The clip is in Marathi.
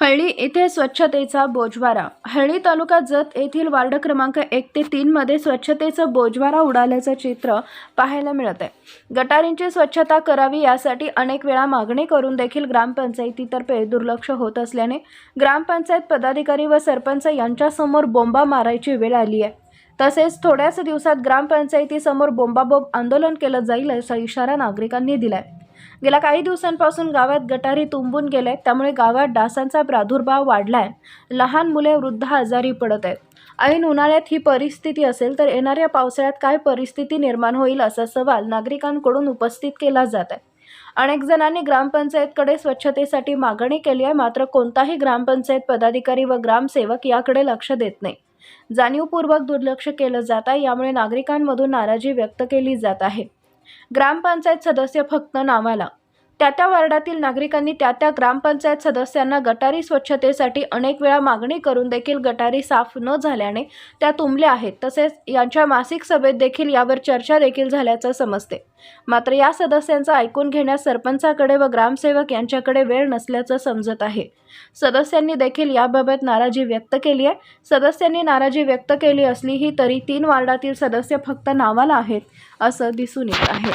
हळ्ळी येथे स्वच्छतेचा बोजवारा. हळ्ळी तालुका जत येथील वार्ड क्रमांक एक ते तीनमध्ये स्वच्छतेचा बोजवारा उडाल्याचं चित्र पाहायला मिळत आहे गटारींची स्वच्छता करावी यासाठी अनेक वेळा मागणी करून देखील ग्रामपंचायतीतर्फे दुर्लक्ष होत असल्याने ग्रामपंचायत पदाधिकारी व सरपंच यांच्यासमोर बोंबा मारायची वेळ आली आहे. तसेच थोड्याच दिवसात ग्रामपंचायतीसमोर बोंबाबोंब आंदोलन केलं जाईल असा इशारा नागरिकांनी दिलाय. गेल्या काही दिवसांपासून गावात गटारी तुंबून गेले त्यामुळे गावात डासांचा प्रादुर्भाव वाढलाय. लहान मुले वृद्ध आजारी पडत आहेत. ऐन उन्हाळ्यात ही परिस्थिती असेल तर येणाऱ्या पावसाळ्यात काय परिस्थिती निर्माण होईल असा सवाल नागरिकांकडून उपस्थित केला जात आहे. अनेक जणांनी ग्रामपंचायतकडे स्वच्छतेसाठी मागणी केली आहे मात्र कोणताही ग्रामपंचायत पदाधिकारी व ग्रामसेवक याकडे लक्ष देत नाही. जाणीवपूर्वक दुर्लक्ष केलं जात आहे यामुळे नागरिकांमधून नाराजी व्यक्त केली जात आहे. ग्रामपंचायत सदस्य फक्त नावाला. त्या त्या वार्डातील नागरिकांनी त्या त्या ग्रामपंचायत सदस्यांना गटारी स्वच्छतेसाठी अनेक वेळा मागणी करून देखील गटारी साफ न झाल्याने त्या तुंबल्या आहेत. तसेच यांच्या मासिक सभेत देखील यावर चर्चा देखील झाल्याचं समजते. मात्र या सदस्यांचं ऐकून घेण्यास सरपंचाकडे व ग्रामसेवक यांच्याकडे वेळ नसल्याचं समजत आहे. सदस्यांनी देखील याबाबत नाराजी व्यक्त केली आहे. सदस्यांनी नाराजी व्यक्त केली असलीही तरी तीन वार्डातील सदस्य फक्त नावाला आहेत असं दिसून येत आहे.